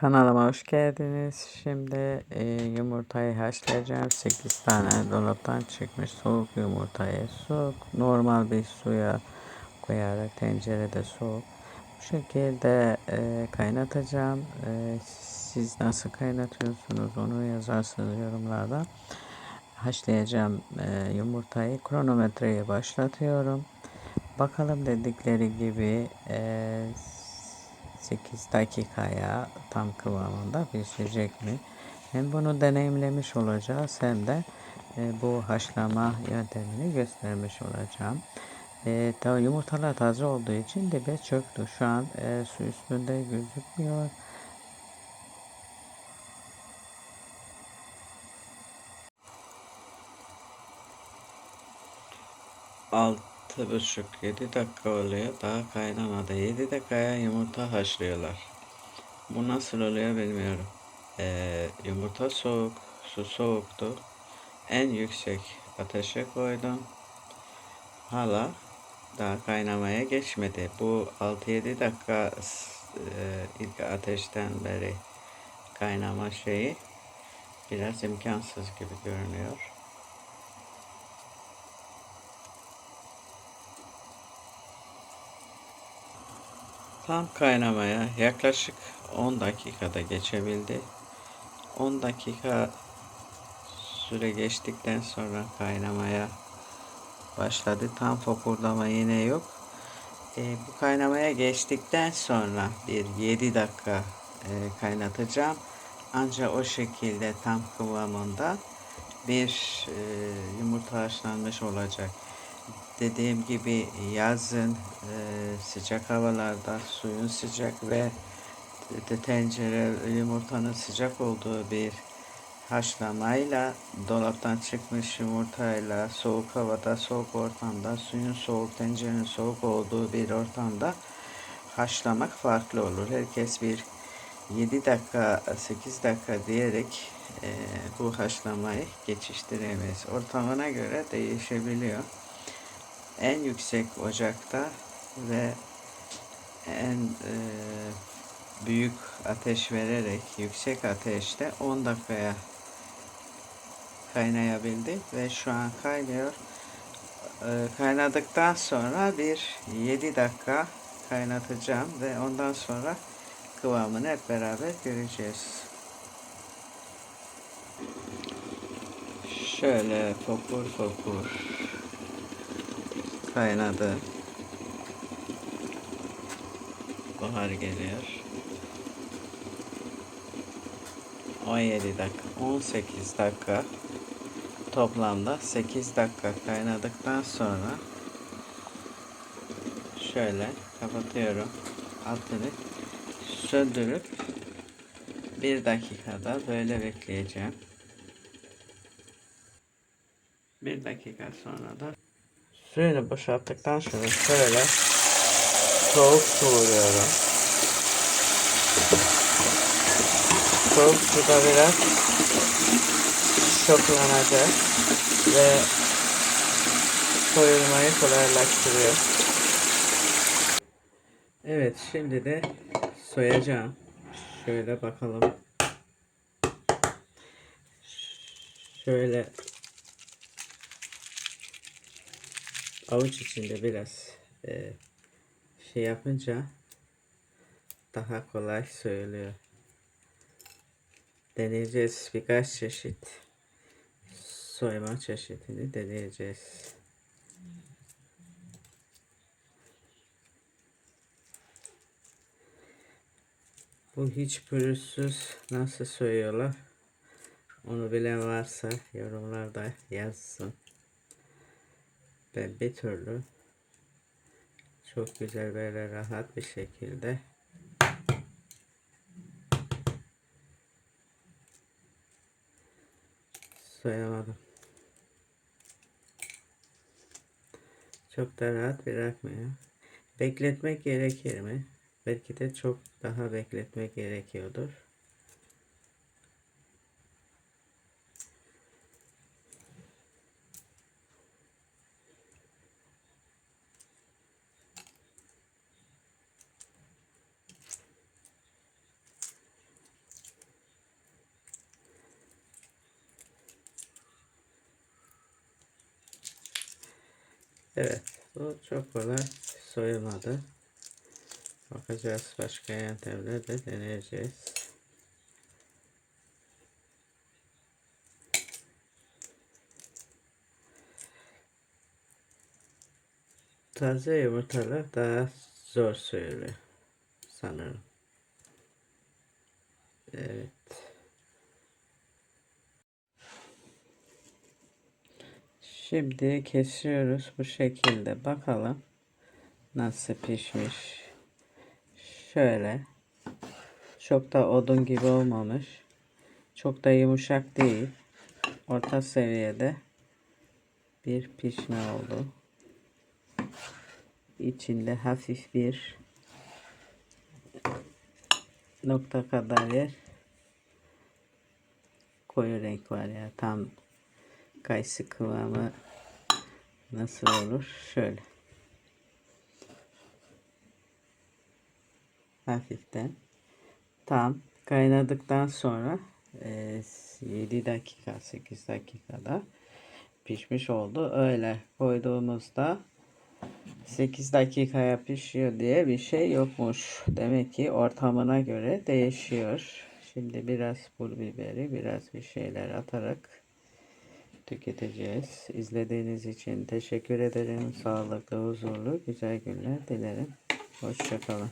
Kanalıma hoş geldiniz. Şimdi e, yumurtayı haşlayacağım. 8 tane dolaptan çıkmış soğuk yumurtayı soğuk normal bir suya koyarak tencerede soğuk. Bu şekilde e, kaynatacağım. E, siz nasıl kaynatıyorsunuz onu yazarsınız yorumlarda. Haşlayacağım e, yumurtayı. Kronometreyi başlatıyorum. Bakalım dedikleri gibi e, 8 dakikaya tam kıvamında pişecek mi? Hem bunu deneyimlemiş olacağız hem de e, bu haşlama yöntemini göstermiş olacağım. E, tabi yumurtalar taze olduğu için dibe çöktü. Şu an e, su üstünde gözükmüyor. Altı buçuk yedi dakika oluyor. Daha kaynamadı. Yedi dakikaya yumurta haşlıyorlar. Bu nasıl oluyor bilmiyorum. Ee, yumurta soğuk. Su soğuktu. En yüksek ateşe koydum. Hala daha kaynamaya geçmedi. Bu 6-7 dakika e, ilk ateşten beri kaynama şeyi biraz imkansız gibi görünüyor. Tam kaynamaya yaklaşık 10 dakikada geçebildi. 10 dakika süre geçtikten sonra kaynamaya başladı. Tam fokurdama yine yok. E, bu kaynamaya geçtikten sonra bir 7 dakika e, kaynatacağım. Ancak o şekilde tam kıvamında bir e, yumurta haşlanmış olacak dediğim gibi yazın e, sıcak havalarda suyun sıcak ve de tencere yumurtanın sıcak olduğu bir haşlamayla dolaptan çıkmış yumurtayla soğuk havada soğuk ortamda suyun soğuk tencerenin soğuk olduğu bir ortamda haşlamak farklı olur. Herkes bir 7 dakika 8 dakika diyerek e, bu haşlamayı geçiştiremez. Ortamına göre değişebiliyor en yüksek ocakta ve en e, büyük ateş vererek yüksek ateşte 10 dakikaya kaynayabildi ve şu an kaynıyor. E, kaynadıktan sonra bir 7 dakika kaynatacağım ve ondan sonra kıvamını hep beraber göreceğiz. Şöyle fokur fokur kaynadı. Bahar geliyor. 17 dakika, 18 dakika toplamda 8 dakika kaynadıktan sonra şöyle kapatıyorum altını söndürüp bir dakikada böyle bekleyeceğim. Bir dakika sonra da Suyunu boşalttıktan sonra şöyle soğuk su vuruyorum. Soğuk suda biraz şoklanacak ve soyulmayı kolaylaştırıyor. Evet şimdi de soyacağım. Şöyle bakalım. Şöyle avuç içinde biraz e, şey yapınca daha kolay söylüyor. Deneyeceğiz birkaç çeşit soyma çeşitini deneyeceğiz. Bu hiç pürüzsüz nasıl soyuyorlar? Onu bilen varsa yorumlarda yazsın. Ben bir türlü çok güzel böyle rahat bir şekilde soyamadım. Çok da rahat bırakmıyor. Bekletmek gerekir mi? Belki de çok daha bekletmek gerekiyordur. Evet. Bu çok kolay soyulmadı. Bakacağız başka yöntemle de deneyeceğiz. Taze yumurtalar daha zor soyuluyor sanırım. Evet. Şimdi kesiyoruz bu şekilde. Bakalım nasıl pişmiş. Şöyle. Çok da odun gibi olmamış. Çok da yumuşak değil. Orta seviyede bir pişme oldu. İçinde hafif bir nokta kadar yer koyu renk var ya tam kayısı kıvamı nasıl olur? Şöyle. Hafiften. Tam kaynadıktan sonra e, 7 dakika 8 dakikada pişmiş oldu. Öyle koyduğumuzda 8 dakikaya pişiyor diye bir şey yokmuş. Demek ki ortamına göre değişiyor. Şimdi biraz pul biberi, biraz bir şeyler atarak tüketeceğiz. İzlediğiniz için teşekkür ederim. Sağlıklı, huzurlu, güzel günler dilerim. Hoşçakalın.